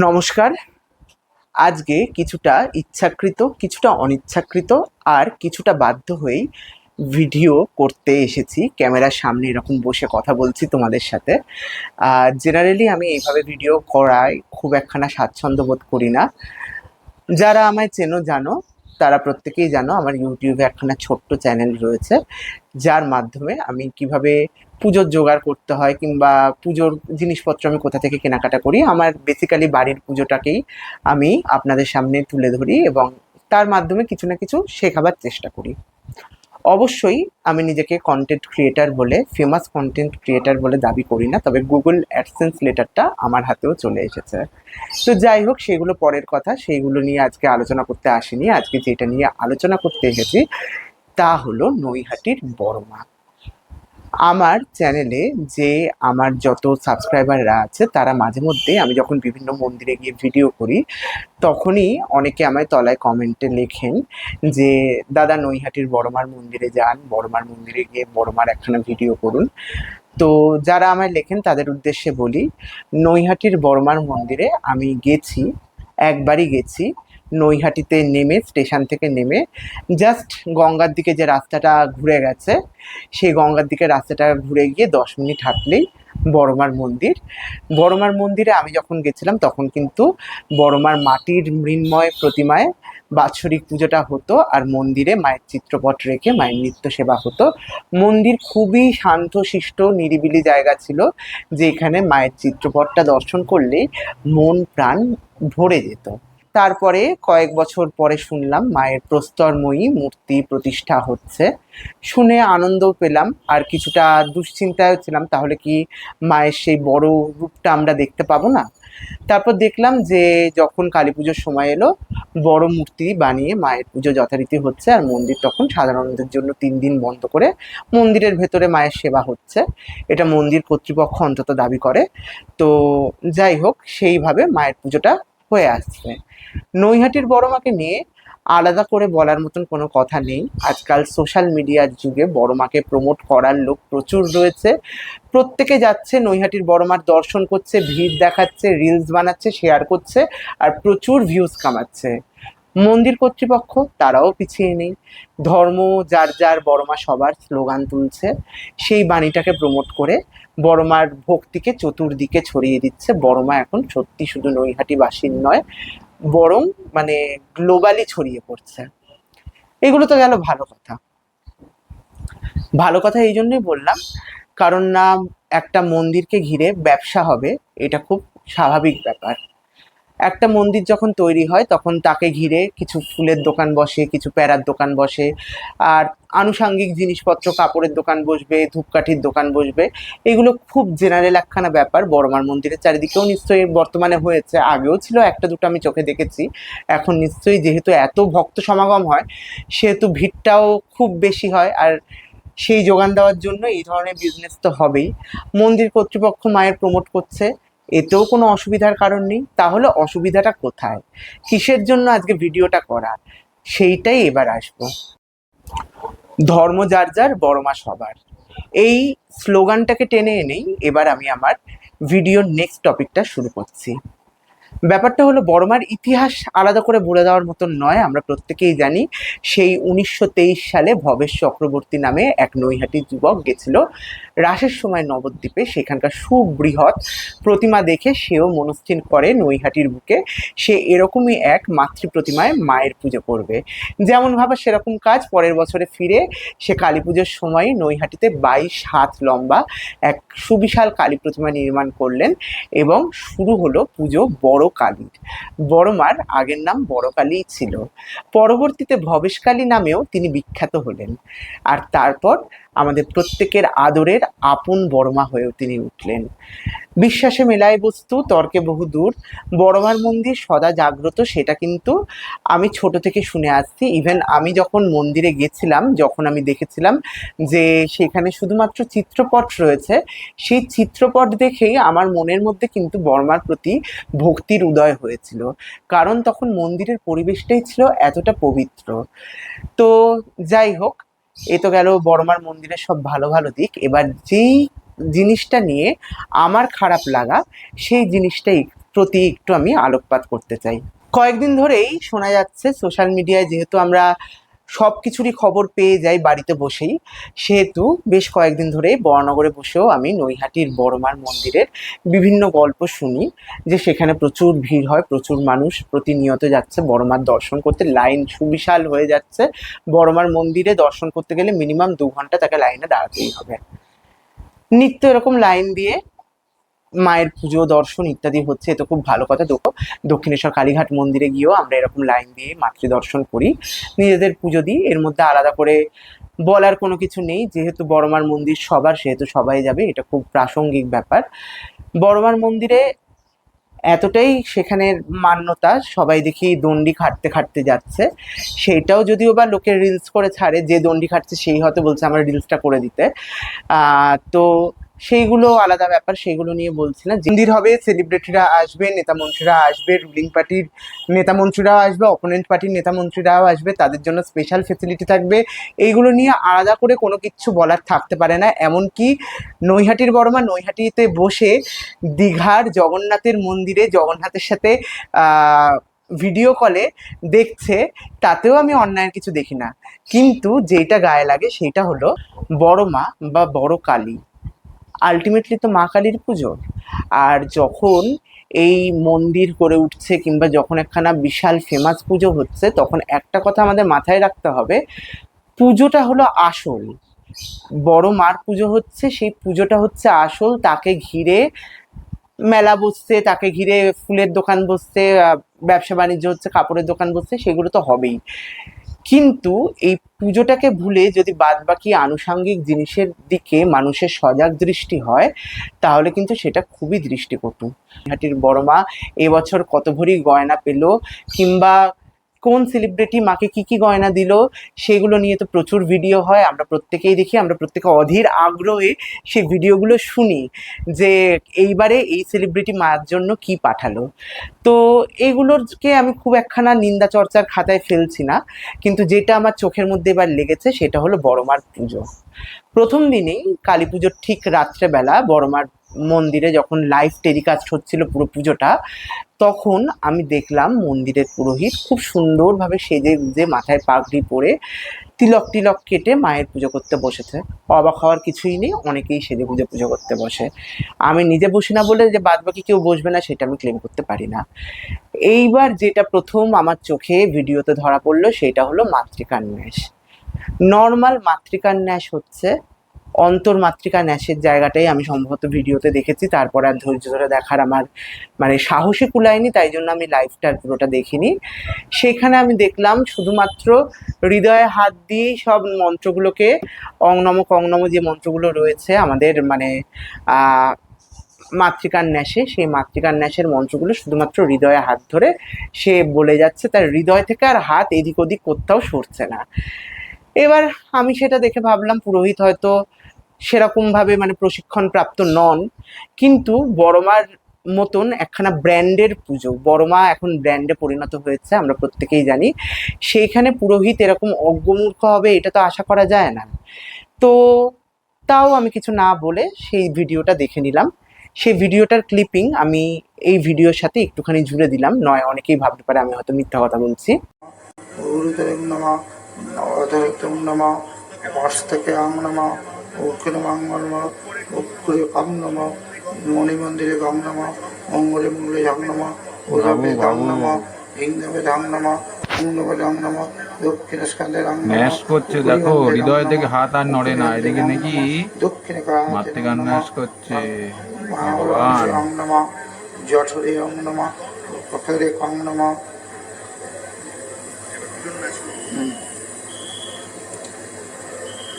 নমস্কার। আজকে কিছুটা ইচ্ছাকৃত, কিছুটা অনিচ্ছাকৃত আর কিছুটা বাধ্য হয়েই ভিডিও করতে এসেছি। ক্যামেরার সামনে এরকম বসে কথা বলছি তোমাদের সাথে। জেনারেলি আমি এইভাবে ভিডিও করায় খুব একখানা স্বাচ্ছন্দ্য বোধ করি না। যারা আমায় চেনো জানো, তারা প্রত্যেকেই জানো আমার ইউটিউবে একখানা ছোট্ট চ্যানেল রয়েছে। যার মাধ্যমে আমি কীভাবে পুজোর জোগাড় করতে হয় কিংবা পুজোর জিনিসপত্র আমি কোথা থেকে কেনাকাটা করি, আমার বেসিক্যালি বাড়ির পুজোটাকেই আমি আপনাদের সামনে তুলে ধরি এবং তার মাধ্যমে কিছু না কিছু শেখাবার চেষ্টা করি। অবশ্যই আমি নিজেকে কন্টেন্ট ক্রিয়েটার বলে ফেমাস কন্টেন্ট ক্রিয়েটার বলে দাবি করি না, তবে গুগল অ্যাডসেন্স লেটারটা আমার হাতেও চলে এসেছে। তো যাই হোক, সেগুলো পরের কথা, সেইগুলো নিয়ে আজকে আলোচনা করতে আসিনি, আজকে যেটা নিয়ে আলোচনা করতে এসেছি তা হলো নৈহাটির বড়মা আমার চ্যানেলে যে আমার যত সাবস্ক্রাইবাররা আছে, তারা মাঝে মধ্যে আমি যখন বিভিন্ন মন্দিরে গিয়ে ভিডিও করি, তখনই অনেকে আমায় তলায় কমেন্টে লেখেন যে, দাদা নৈহাটির বড়মার মন্দিরে যান, বড়মার মন্দিরে গিয়ে বড়মার একখানা ভিডিও করুন। তো যারা আমায় লেখেন, তাদের উদ্দেশ্যে বলি, নৈহাটির বড়মার মন্দিরে আমি গেছি, একবারই গেছি। নৈহাটিতে নেমে, স্টেশন থেকে নেমে জাস্ট গঙ্গার দিকে যে রাস্তাটা ঘুরে গেছে, সেই গঙ্গার দিকে রাস্তাটা ঘুরে গিয়ে দশ মিনিট হাঁটলেই বড়মার মন্দির। বড়মার মন্দিরে আমি যখন গেছিলাম, তখন কিন্তু বড়মার মাটির মৃন্ময় প্রতিমায় বাৎসরিক পুজোটা হতো আর মন্দিরে মায়ের চিত্রপট রেখে মায়ের নিত্য সেবা হতো। মন্দির খুবই শান্ত শিষ্ট নিরিবিলি জায়গা ছিল, যেখানে মায়ের চিত্রপটটা দর্শন করলেই মন প্রাণ ভরে যেত। তারপরে কয়েক বছর পরে শুনলাম মায়ের প্রস্তরময়ী মূর্তি প্রতিষ্ঠা হচ্ছে। শুনে আনন্দ পেলাম। আর কিছুটা দুশ্চিন্তায় ছিলাম, তাহলে কি মায়ের সেই বড় রূপটা আমরা দেখতে পাবো না? তারপর দেখলাম যে যখন কালী পুজোর সময় এলো, বড় মূর্তি বানিয়ে মায়ের পুজো যথারীতি হচ্ছে। আর মন্দির তখন সাধারণদের জন্য তিন দিন বন্ধ করে মন্দিরের ভেতরে মায়ের সেবা হচ্ছে। এটা মন্দির কর্তৃপক্ষ অন্তত দাবি করে। তো যাই হোক, সেইভাবে মায়ের পুজোটা হয়ে আসছে। নৈহাটির বড় মাকে নিয়ে আলাদা করে বলার মতন কোনো কথা নেই। আজকাল সোশ্যাল মিডিয়ার যুগে বড় মাকে প্রমোট করার লোক প্রচুর রয়েছে। প্রত্যেকে যাচ্ছে নৈহাটির বড় মার দর্শন করছে, ভিড় দেখাচ্ছে রিলস বানাচ্ছে শেয়ার করছে আর প্রচুর ভিউজ কামাচ্ছে। মন্দির কর্তৃপক্ষ, তারাও পিছিয়ে নেই। ধর্ম, যার যার বড়মা সবার স্লোগান তুলছে, সেই বাণীটাকে প্রমোট করে বড়মার ভক্তিকে চতুর্দিকে ছড়িয়ে দিচ্ছে। বড়মা এখন সত্যি শুধু নৈহাটি নৈহাটিবাসীর নয়, বরং মানে গ্লোবালি ছড়িয়ে পড়ছে। এগুলো তো গেল ভালো কথা। ভালো কথা এই জন্যই বললাম, কারণ না একটা মন্দিরকে ঘিরে ব্যবসা হবে, এটা খুব স্বাভাবিক ব্যাপার। একটা মন্দির যখন তৈরি হয়, তখন তাকে ঘিরে কিছু ফুলের দোকান বসে, কিছু প্যারার দোকান বসে, আর আনুষাঙ্গিক জিনিসপত্র, কাপড়ের দোকান বসবে, ধূপকাঠির দোকান বসবে। এগুলো খুব জেনারেল একখানা ব্যাপার বড়মার মন্দিরের চারিদিকেও নিশ্চয়ই বর্তমানে হয়েছে। আগেও ছিল, একটা দুটো আমি চোখে দেখেছি। এখন নিশ্চয়ই যেহেতু এত ভক্ত সমাগম হয়, সেহেতু ভিড়টাও খুব বেশি হয়, আর সেই যোগান দেওয়ার জন্য এই ধরনের বিজনেস তো হবেই। মন্দির কর্তৃপক্ষ মায়ের প্রমোট করছে। এতেও কোনো অসুবিধার কারণ নেই। তাহলে অসুবিধাটা কোথায়? কিসের জন্য আজকে ভিডিওটা করা? সেইটাই এবার আসব। ধর্ম যার যার, বড় মা সবার। এই স্লোগানটাকে টেনে এনেই এবার আমি আমার ভিডিওর নেক্সট টপিকটা শুরু করছি। ব্যাপারটা হলো বড়মার ইতিহাস আলাদা করে বলে দেওয়ার মতন নয়। আমরা প্রত্যেকেই জানি, সেই উনিশশো তেইশ সালে ভবেশ চক্রবর্তী নামে এক নৈহাটি যুবক গেছিল রাসের সময় নবদ্বীপে সেখানকার সুবৃহৎ প্রতিমা দেখে সেও মনস্থির করে নৈহাটির বুকে। সে এরকমই এক মাতৃ প্রতিমায় মায়ের পুজো করবে। যেমন ভাবে সেরকম কাজ পরের বছরে ফিরে সে কালী পুজোর সময় নৈহাটিতে বাইশ হাত লম্বা এক সুবিশাল কালী প্রতিমা নির্মাণ করলেন এবং শুরু হলো পুজো বড় কালীর। বড় মার আগের নাম বড় কালীই ছিল। পরবর্তীতে ভবেশকালী নামেও তিনি বিখ্যাত হলেন। আর তারপর আমাদের প্রত্যেকের আদরের আপন বড়মা হয়েও তিনি উঠলেন। বিশ্বাসে মেলায় বস্তু, তর্কে বহু দূর। বড়মার মন্দির সদা জাগ্রত, সেটা কিন্তু আমি ছোট থেকে শুনে আসছি। ইভেন আমি যখন মন্দিরে গেছিলাম, যখন আমি দেখেছিলাম যে সেখানে শুধুমাত্র চিত্রপট রয়েছে, সেই চিত্রপট দেখেই আমার মনের মধ্যে কিন্তু বর্মার প্রতি ভক্তির উদয় হয়েছিল। কারণ তখন মন্দিরের পরিবেশটাই ছিল এতটা পবিত্র। তো যাই হোক এ তো গেল বর্মার মন্দিরের সব ভালো ভালো দিক। এবার যেই জিনিসটা নিয়ে আমার খারাপ লাগা, সেই জিনিসটাই প্রতি একটু আমি আলোকপাত করতে চাই। কয়েকদিন ধরেই শোনা যাচ্ছে সোশ্যাল মিডিয়ায় যেহেতু আমরা সব কিছুরই খবর পেয়ে যাই বাড়িতে বসেই। সেহেতু বেশ কয়েকদিন ধরে বড়নগরে বসেও আমি নৈহাটির বড়মার মন্দিরের বিভিন্ন গল্প শুনি, যে সেখানে প্রচুর ভিড় হয়, প্রচুর মানুষ প্রতিনিয়ত যাচ্ছে বড়মার দর্শন করতে। লাইন সুবিশাল হয়ে যাচ্ছে। বড়মার মন্দিরে দর্শন করতে গেলে মিনিমাম দু ঘণ্টা তাকে লাইনে দাঁড়াতেই হবে। নিত্য এরকম লাইন দিয়ে মায়ের পুজো, দর্শন ইত্যাদি হচ্ছে তো খুব ভালো কথা। দেখো, দক্ষিণেশ্বর কালীঘাট মন্দিরে গিয়েও আমরা এরকম লাইন দিয়ে মাতৃ দর্শন করি। নিজেদের পুজো দিই, এর মধ্যে আলাদা করে বলার কোনো কিছু নেই। যেহেতু বড়মার মন্দির সবার, সেহেতু সবাই যাবে, এটা খুব প্রাসঙ্গিক ব্যাপার। বড়মার মন্দিরে এতটাই সেখানের মান্যতা, সবাই দেখি দণ্ডি খাটতে খাটতে যাচ্ছে। সেইটাও যদিও বা লোকে রিলস করে ছাড়ে, যে দণ্ডি খাটছে, সেই হয়তো বলছে, আমার রিলসটা করে দিতে। তো সেইগুলো আলাদা ব্যাপার, সেইগুলো নিয়ে বলছি না। মন্দির হবে সেলিব্রিটিরা আসবে, নেতা মন্ত্রীরা আসবে রুলিং পার্টির নেতা মন্ত্রীরাও আসবে অপোনেন্ট পার্টির নেতা মন্ত্রীরাও আসবে, তাদের জন্য স্পেশাল ফেসিলিটি থাকবে। এইগুলো নিয়ে আলাদা করে কোনো কিছু বলার থাকতে পারে না। এমনকি নৈহাটির বড়মা, নৈহাটিতে বসে দীঘার জগন্নাথের মন্দিরে জগন্নাথের সাথে ভিডিও কলে দেখছে, তাতেও আমি অন্যায়ের কিছু দেখি না। কিন্তু যেটা গায়ে লাগে সেটা হলো বড় মা বা বড় কালী আলটিমেটলি তো মা কালীর পুজো। আর যখন এই মন্দির করে উঠছে কিংবা যখন একখানা বিশাল ফেমাস পুজো হচ্ছে, তখন একটা কথা আমাদের মাথায় রাখতে হবে, পুজোটা হলো আসল। বড় মার পুজো হচ্ছে, সেই পুজোটা হচ্ছে আসল, তাকে ঘিরে মেলা বসছে, তাকে ঘিরে ফুলের দোকান বসছে ব্যবসা বাণিজ্য হচ্ছে, কাপড়ের দোকান বসছে, সেগুলো তো হবেই। কিন্তু এই পুজোটাকে ভুলে যদি বাদবাকি আনুষাঙ্গিক জিনিসের দিকে মানুষের সজাগ দৃষ্টি হয়, তাহলে কিন্তু সেটা খুবই দৃষ্টিকটু। হাটির বড় মা এবছর কত ভরি গয়না পেল কিংবা কোন সেলিব্রিটি মাকে কি কি গয়না দিল, সেগুলো নিয়ে তো প্রচুর ভিডিও হয়। আমরা প্রত্যেকেই দেখি, আমরা প্রত্যেকে অধীর আগ্রহে সেই ভিডিওগুলো শুনি যে এইবারে এই সেলিব্রিটি মার জন্য কি পাঠালো। তো এগুলোরকে আমি খুব একখানা নিন্দা চর্চার খাতায় ফেলছি না, কিন্তু যেটা আমার চোখের মধ্যে এবার লেগেছে সেটা হলো বড়মার পুজো। প্রথম দিনেই কালী পুজোর ঠিক রাত্রেবেলা বড়মার মন্দিরে যখন লাইভ টেলিকাস্ট হচ্ছিল পুরো পুজোটা, তখন আমি দেখলাম মন্দিরের পুরোহিত খুব সুন্দরভাবে সেজে গুজে মাথায় পাগড়ি পরে তিলক টিলক কেটে মায়ের পুজো করতে বসেছে। অবাক হওয়ার কিছুই নেই, অনেকেই সেজে গুজে পুজো করতে বসে। আমি নিজে বসি না বলে যে বাদ বাকি কেউ বসবে না, সেটা আমি ক্লেম করতে পারি না। এইবার যেটা প্রথম আমার চোখে ভিডিওতে ধরা পড়ল, সেটা হলো মাতৃকান্যাস। নর্মাল মাতৃকান্যাস হচ্ছে অন্তর মাতৃকা ন্যাসের জায়গাটাই আমি সম্ভবত ভিডিওতে দেখেছি। তারপর আর ধৈর্য ধরে দেখার আমার মানে সাহসী কুলায়নি, তাই জন্য আমি লাইভটার পুরোটা দেখিনি। সেখানে আমি দেখলাম শুধুমাত্র হৃদয়ে হাত দিয়েই সব মন্ত্রগুলোকে অংনম কংনম যে মন্ত্রগুলো রয়েছে আমাদের মানে মাতৃকার ন্যাসে, সেই মাতৃকার ন্যাসের মন্ত্রগুলো শুধুমাত্র হৃদয়ে হাত ধরে সে বলে যাচ্ছে। তার হৃদয় থেকে আর হাত এদিক ওদিক কোথাও সরছে না। এবার আমি সেটা দেখে ভাবলাম, পুরোহিত হয়তো সেরকমভাবে মানে প্রশিক্ষণপ্রাপ্ত নন। কিন্তু বড়মার মতন একখানা ব্র্যান্ডের পুজো, বড়মা এখন ব্র্যান্ডে পরিণত হয়েছে, আমরা প্রত্যেকেই জানি। সেইখানে পুরোহিত এরকম অজ্ঞমূর্খ হবে, এটা তো আশা করা যায় না। তো তাও আমি কিছু না বলে সেই ভিডিওটা দেখে নিলাম। সেই ভিডিওটার ক্লিপিং আমি এই ভিডিওর সাথে একটুখানি জুড়ে দিলাম। নয়, অনেকেই ভাবতে পারে আমি হয়তো মিথ্যা কথা বলছি। থেকে আম অক্ষণ মঙ্গল মা অক্ষয় কাম নম মণি মন্দিরে গাম নম অঙ্গলে মূলে ঝাং নম ওধাবে গাম নম হিংদেবে ধাং নম দেখো হৃদয় থেকে হাত আর নড়ে না এদিকে নাকি মাতৃকার করছে।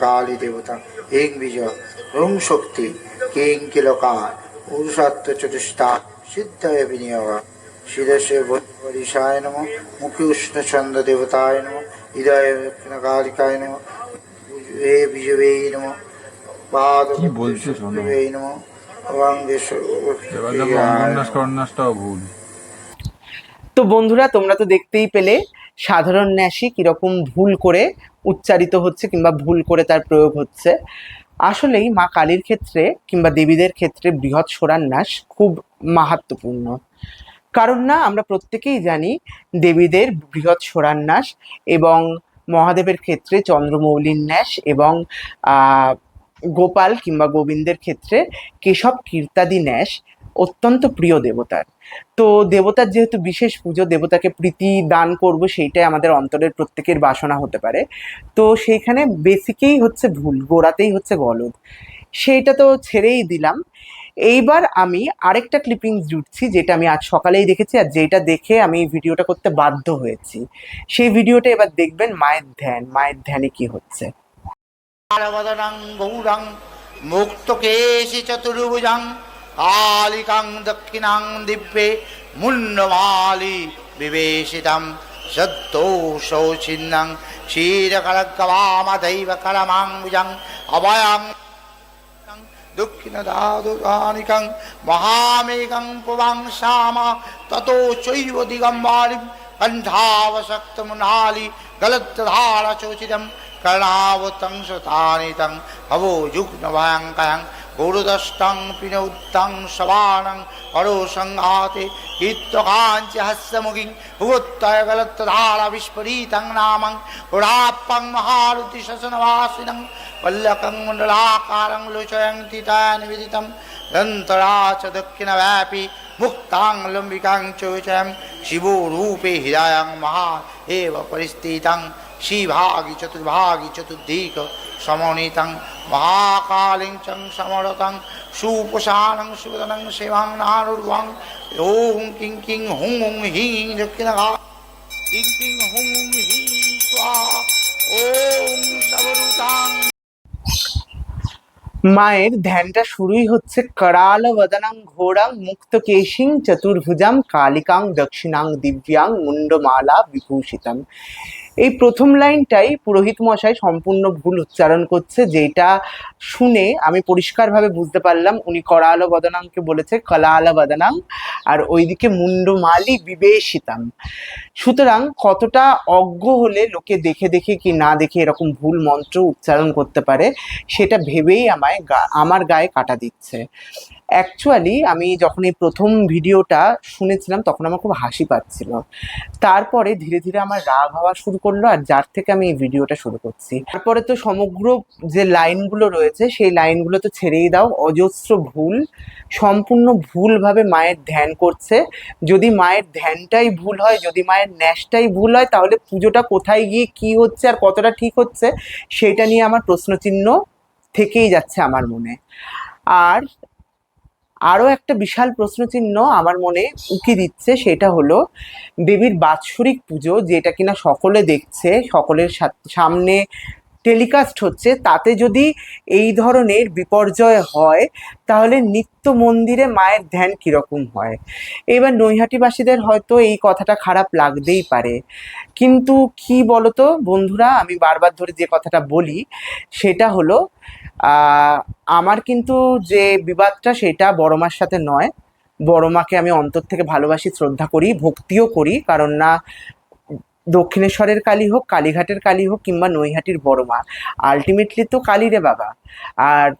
কালী দেবতা হিং বিজয় হুম শক্তি কিং কিলকা চতুষ্টা সিদ্ধায় বিনিয়োগ শিরসে বরিষায় নম মুখে উষ্ণচন্দ্র দেবতায় নম হৃদয়ে দক্ষিণকালিকায় নম হে বিজবে নম পাদ বলছে নম তো বন্ধুরা তোমরা তো দেখতেই পেলে সাধারণ ন্যাসই কীরকম ভুল করে উচ্চারিত হচ্ছে কিংবা ভুল করে তার প্রয়োগ হচ্ছে। আসলেই মা কালীর ক্ষেত্রে কিংবা দেবীদের ক্ষেত্রে বৃহৎ সোরান্যাস খুব মাহাত্মপূর্ণ কারণ না, আমরা প্রত্যেকেই জানি দেবীদের বৃহৎ সোরান্যাস এবং মহাদেবের ক্ষেত্রে চন্দ্রমৌলির ন্যাস এবং গোপাল কিংবা গোবিন্দের ক্ষেত্রে কেশব কীর্তাদি ন্যাস অত্যন্ত প্রিয় দেবতার। তো দেবতার যেহেতু বিশেষ পুজো, দেবতাকে প্রীতি দান করব, সেইটাই আমাদের অন্তরের প্রত্যেকের বাসনা হতে পারে। তো সেইখানে বেসিকেই হচ্ছে ভুল, গোড়াতেই হচ্ছে গলদ। সেইটা তো ছেড়েই দিলাম। এইবার আমি আরেকটা ক্লিপিং জুটছি, যেটা আমি আজ সকালেই দেখেছি আর যেটা দেখে আমি ভিডিওটা করতে বাধ্য হয়েছি। সেই ভিডিওটা এবার দেখবেন মায়ের ধ্যান, মায়ের ধ্যানে কি হচ্ছে। বদনং গৌরং মুক্তকেশি চতুর্ভুজং কালিকাং দক্ষিণাং দিব্যে মুন্নমালি বিবেশিতম সদ্দোষৌচিন্নং ক্ষীরকরগবামদৈব করমাঙ্গুজং অভয়ং দক্ষিণদাদুকানিকং মহামেঘং পুবাংসাম ততো চৈব দিগম্বারিম কণ্ঠাবশক্তমুনালি গলদ্ধারচোচিতম कर्णावतं सुतानितं भवो युग्नभयङ्कयं গৌরদষ্টাং পিন উত্তাং সবানাং অরসংঘাতে কীর্তকাঞ্চি হাস্যমুখী ভুগত্তয় গলত্তধারা বিস্ফোরিতং নামং রাপ্পাং মহারুতি শসনবাসিনং পল্লকং মণ্ডলাকারং লোচয়ন্তি তয়া নিবেদিতং দন্তরা চ দক্ষিণব্যাপী মুক্তাং লম্বিকাং চোচয়ং শিবরূপে হৃদয়ং মহা এব পরিস্থিতং শ্রীভাগি চতুর্ভাগি চতুর্দিক সমনীতং মহাকালীং চং সমরতং সুপসানং সুবদনং সেবাং নারুর্বং ওং কিং কিং হুং হুং হিং দক্ষিণ কিং কিং হুং হুং হিং ওং সবরুতাং মায়ের ধ্যানটা শুরুই হচ্ছে করাল বদনাং ঘোড়াং মুক্ত কেশিং চতুর্ভুজাম কালিকাং দক্ষিণাং দিব্যাং মুন্ডমালা বিভূষিতাম এই প্রথম লাইনটাই পুরোহিত মশাই সম্পূর্ণ ভুল উচ্চারণ করছে, যেটা শুনে আমি পরিষ্কারভাবে বুঝতে পারলাম। উনি করাল বদনাংকে বলেছে কলাল বদনাং আর ওইদিকে মুন্ডমালি বিবেশিতাম। সুতরাং কতটা অজ্ঞ হলে লোকে দেখে দেখে কি না দেখে এরকম ভুল মন্ত্র উচ্চারণ করতে পারে, সেটা ভেবেই আমায় আমার গায়ে কাটা দিচ্ছে। অ্যাকচুয়ালি আমি যখন এই প্রথম ভিডিওটা শুনেছিলাম, তখন আমার খুব হাসি পাচ্ছিল। তারপরে ধীরে ধীরে আমার রাগ হওয়া শুরু করল আর যার থেকে আমি এই ভিডিওটা শুরু করছি। তারপরে তো সমগ্র যে লাইনগুলো রয়েছে, সেই লাইনগুলো তো ছেড়েই দাও। অজস্র ভুল, সম্পূর্ণ ভুলভাবে মায়ের ধ্যান করছে। যদি মায়ের ধ্যানটাই ভুল হয়, যদি মায়ের ন্যাসটাই ভুল হয়, তাহলে পুজোটা কোথায় গিয়ে কি হচ্ছে আর কতটা ঠিক হচ্ছে, সেটা নিয়ে আমার প্রশ্নচিহ্ন থেকেই যাচ্ছে আমার মনে। আর আরও একটা বিশাল প্রশ্নচিহ্ন আমার মনে উকি দিচ্ছে, সেটা হলো দেবীর বাৎসরিক পুজো, যেটা কিনা সকলে দেখছে, সকলের সামনে টেলিকাস্ট হচ্ছে, তাতে যদি এই ধরনের বিপর্যয় হয়, তাহলে নিত্য মন্দিরে মায়ের ধ্যান কীরকম হয়? এবার নৈহাটিবাসীদের হয়তো এই কথাটা খারাপ লাগতেই পারে। কিন্তু কি বলতো বন্ধুরা, আমি বারবার ধরে যে কথাটা বলি, সেটা হলো আমার কিন্তু যে বিবাদটা সেটা বড় মার সাথে নয়। বড় মাকে আমি অন্তর থেকে ভালোবাসি, শ্রদ্ধা করি, ভক্তিও করি, কারণ না দক্ষিণেশ্বরের কালী হোক, কালীঘাটের কালী হোক কিংবা নৈহাটির বড় মা। আলটিমেটলি তো কালী রে বাবা। আর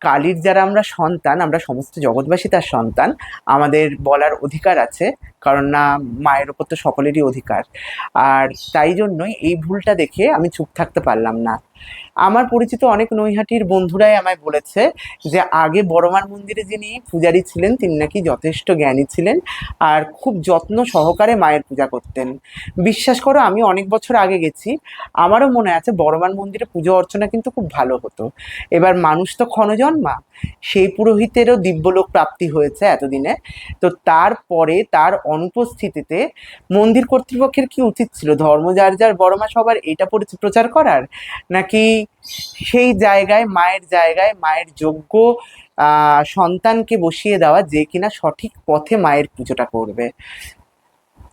কালীর যারা আমরা সন্তান, আমরা সমস্ত জগৎবাসী তার সন্তান, আমাদের বলার অধিকার আছে। কারণ না, মায়ের ওপর তো সকলেরই অধিকার। আর তাই জন্যই এই ভুলটা দেখে আমি চুপ থাকতে পারলাম না। আমার পরিচিত অনেক নৈহাটির বন্ধুরাই আমায় বলেছে যে, আগে বড়মার মন্দিরে যিনি পূজারী ছিলেন, তিনি নাকি যথেষ্ট জ্ঞানী ছিলেন আর খুব যত্ন সহকারে মায়ের পূজা করতেন। বিশ্বাস করো, আমি অনেক বছর আগে গেছি, আমারও মনে আছে বড়মার মন্দিরে পুজো অর্চনা কিন্তু খুব ভালো হতো। এবার মানুষ তো ক্ষণজন্মা, সেই পুরোহিতেরও দিব্যলোক প্রাপ্তি হয়েছে এতদিনে। তো তারপরে, তার অনুপস্থিতিতে মন্দির কর্তৃপক্ষের কি উচিত ছিল? ধর্ম যার যার, বড় মা সবার এটা পরি- প্রচার করার? নাকি সেই জায়গায়, মায়ের জায়গায়, মায়ের যোগ্য সন্তানকে বসিয়ে দেওয়া যে কিনা সঠিক পথে মায়ের পুজোটা করবে?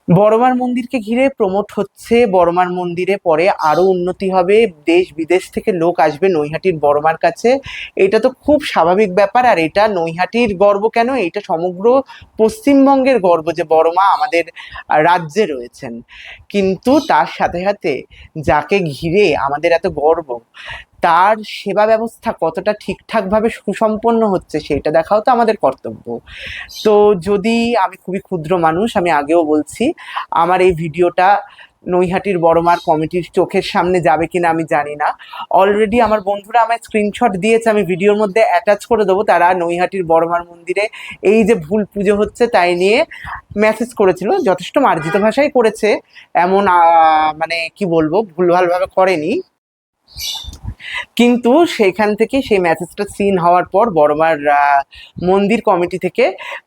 বড়মার মন্দিরকে ঘিরে প্রমোট হচ্ছে, বড়মার মন্দিরে পরে আরও উন্নতি হবে, দেশ বিদেশ থেকে লোক আসবে নৈহাটির বড়মার কাছে। এটা তো খুব স্বাভাবিক ব্যাপার, আর এটা নৈহাটির গর্ব কেন? এটা সমগ্র পশ্চিমবঙ্গের গর্ব যে বড়মা আমাদের রাজ্যে রয়েছেন। কিন্তু তার সাথে সাথে যাকে ঘিরে আমাদের এত গর্ব তার সেবা ব্যবস্থা কতটা ঠিকঠাকভাবে সুসম্পন্ন হচ্ছে সেটা দেখাও তো আমাদের কর্তব্য। তো যদি আমি খুবই ক্ষুদ্র মানুষ, আমি আগেও বলছি, আমার এই ভিডিওটা নৈহাটির বড়মার কমিটির চোখের সামনে যাবে কিনা আমি জানি না। অলরেডি আমার বন্ধুরা আমায় স্ক্রিনশট দিয়েছে, আমি ভিডিওর মধ্যে অ্যাটাচ করে দেবো। তারা নৈহাটির বড়মার মন্দিরে এই যে ভুল পুজো হচ্ছে তাই নিয়ে মেসেজ করেছিল। যথেষ্ট মার্জিত ভাষায় করেছে। এমন মানে কি বলব, ভুলভালভাবে করেনি। কিন্তু সেখান থেকে সেই মেসেজটা সিন হওয়ার পর বড়মার মন্দির কমিটি থেকে,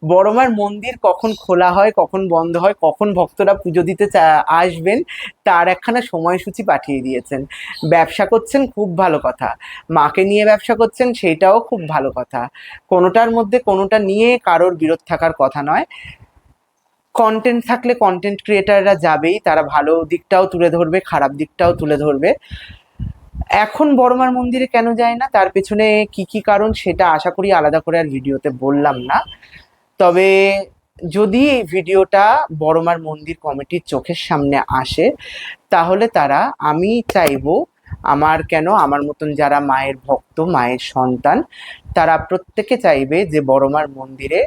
বড়মার মন্দির কখন খোলা হয়, কখন বন্ধ হয়, কখন ভক্তরা পুজো দিতে আসবেন, তার একখানা সময়সূচি পাঠিয়ে দিয়েছেন। ব্যবসা করছেন খুব ভালো কথা। মাকে নিয়ে ব্যবসা করছেন সেটাও খুব ভালো কথা। কোনোটার মধ্যে কোনোটা নিয়ে কারোর বিরোধ থাকার কথা নয়। কন্টেন্ট থাকলে কন্টেন্ট ক্রিয়েটাররা যাবেই, তারা ভালো দিকটাও তুলে ধরবে, খারাপ দিকটাও তুলে ধরবে। এখন বড়মার মন্দিরে কেন যায় না? তার পেছনে কি কি কারণ সেটা আশা করি আলাদা করে আর ভিডিওতে বললাম না। তবে যদি এই ভিডিওটা বড়মার মন্দির কমিটির চোখের সামনে আসে, তাহলে তারা, আমি চাইব আমার কেন, আমার মতন যারা মায়ের ভক্ত, মায়ের সন্তান, তারা প্রত্যেকে চাইবে যে বড়মার মন্দিরে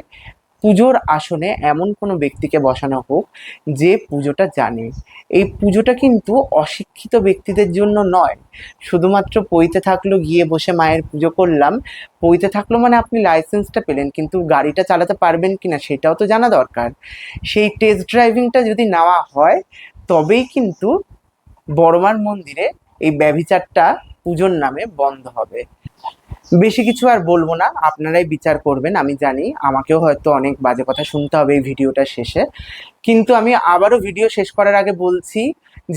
পুজোর আসনে এমন কোনো ব্যক্তিকে বসানো হোক যে পুজোটা জানে। এই পুজোটা কিন্তু অশিক্ষিত ব্যক্তিদের জন্য নয়। শুধুমাত্র পইতে থাকল, গিয়ে বসে মায়ের পুজো করলাম। পইতে থাকল মানে আপনি লাইসেন্সটা পেলেন, কিন্তু গাড়িটা চালাতে পারবেন কিনা সেটাও তো জানা দরকার। সেই টেস্ট ড্রাইভিংটা যদি নেওয়া হয়, তবেই কিন্তু বড়মার মন্দিরে এই ব্যভিচারটা পুজোর নামে বন্ধ হবে। বেশি কিছু আর বলব না, আপনারাই বিচার করবেন, আমি জানি। আমাকেও হয়তো অনেক বাজে কথা শুনতে হবে এই ভিডিওটা শেষে। কিন্তু আমি আবারও ভিডিও শেষ করার আগে বলছি,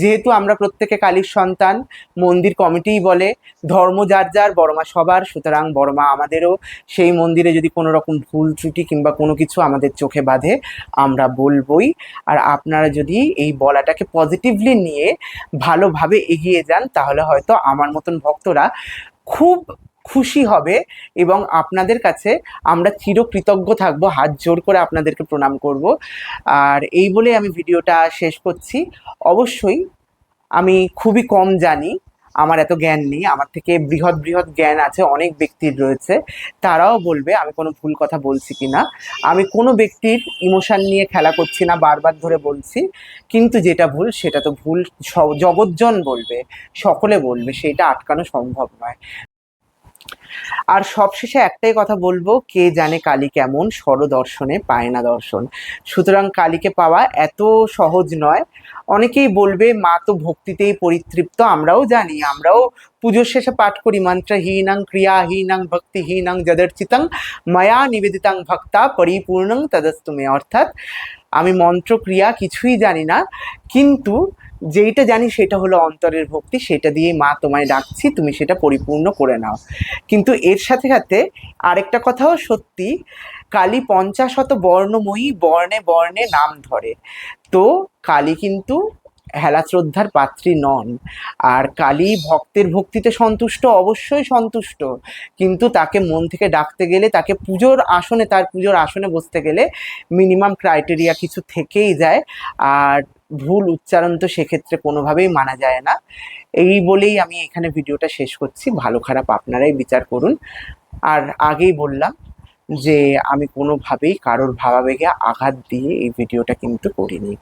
যেহেতু আমরা প্রত্যেকে কালীর সন্তান, মন্দির কমিটিই বলে, ধর্ম যার যার বড়মা সবার, সুতরাং বড়মা আমাদেরও সেই মন্দিরে যদি কোনো রকম ভুল ত্রুটি কিংবা কোনো কিছু আমাদের চোখে বাঁধে, আমরা বলবই। আর আপনারা যদি এই বলাটাকে পজিটিভলি নিয়ে ভালোভাবে এগিয়ে যান, তাহলে হয়তো আমার মতন ভক্তরা খুব খুশি হবে এবং আপনাদের কাছে আমরা চিরকৃতজ্ঞ থাকব, হাত জোর করে আপনাদেরকে প্রণাম করব। আর এই বলে আমি ভিডিওটা শেষ করছি। অবশ্যই আমি খুবই কম জানি, আমার এত জ্ঞান নেই, আমার থেকে বৃহৎ বৃহৎ জ্ঞান আছে, অনেক ব্যক্তির রয়েছে, তারাও বলবে আমি কোনো ভুল কথা বলছি কি না আমি কোনো ব্যক্তির ইমোশান নিয়ে খেলা করছি না, বারবার ধরে বলছি, কিন্তু যেটা ভুল সেটা তো ভুল জগজ্জন বলবে, সকলে বলবে, সেটা আটকানো সম্ভব নয়। আর সবশেষে একটাই কথা বলব, কে জানে কালী কেমন স্বরদর্শনে পায় না দর্শন। সুতরাং কালীকে পাওয়া এত সহজ নয়। অনেকেই বলবে, মা তো ভক্তিতেই পরিতৃপ্ত, আমরাও জানি, আমরাও পুজোর শেষে পাঠ করি মন্ত্রহীনং ক্রিয়াহীনং ভক্তিহীনং যদর্চিতং, মায়া নিবেদিতাং ভক্তা পরিপূর্ণং তদস্তুমে অর্থাৎ, আমি মন্ত্র, ক্রিয়া কিছুই জানি না, কিন্তু যেইটা জানি সেটা হলো অন্তরের ভক্তি, সেটা দিয়ে মা তোমায় ডাকছি, তুমি সেটা পরিপূর্ণ করে নাও। কিন্তু এর সাথে সাথে আরেকটা কথাও সত্যি, কালী পঞ্চাশত বর্ণময়ী বর্ণে বর্ণে নাম ধরে। তো কালী কিন্তু হেলা শ্রদ্ধার পাত্রী নন। আর কালী ভক্তের ভক্তিতে সন্তুষ্ট, অবশ্যই সন্তুষ্ট। কিন্তু তাকে মন থেকে ডাকতে গেলে, তাকে পুজোর আসনে, তার পুজোর আসনে বসতে গেলে মিনিমাম ক্রাইটেরিয়া কিছু থেকেই যায়। আর ভুল উচ্চারণ তো সেক্ষেত্রে কোনোভাবেই মানা যায় না। এই বলেই আমি এখানে ভিডিওটা শেষ করছি। ভালো খারাপ আপনারাই বিচার করুন। আর আগেই বললাম যে, আমি কোনোভাবেই কারোর ভাবাবেগে আঘাত দিয়ে এই ভিডিওটা কিন্তু করিনি।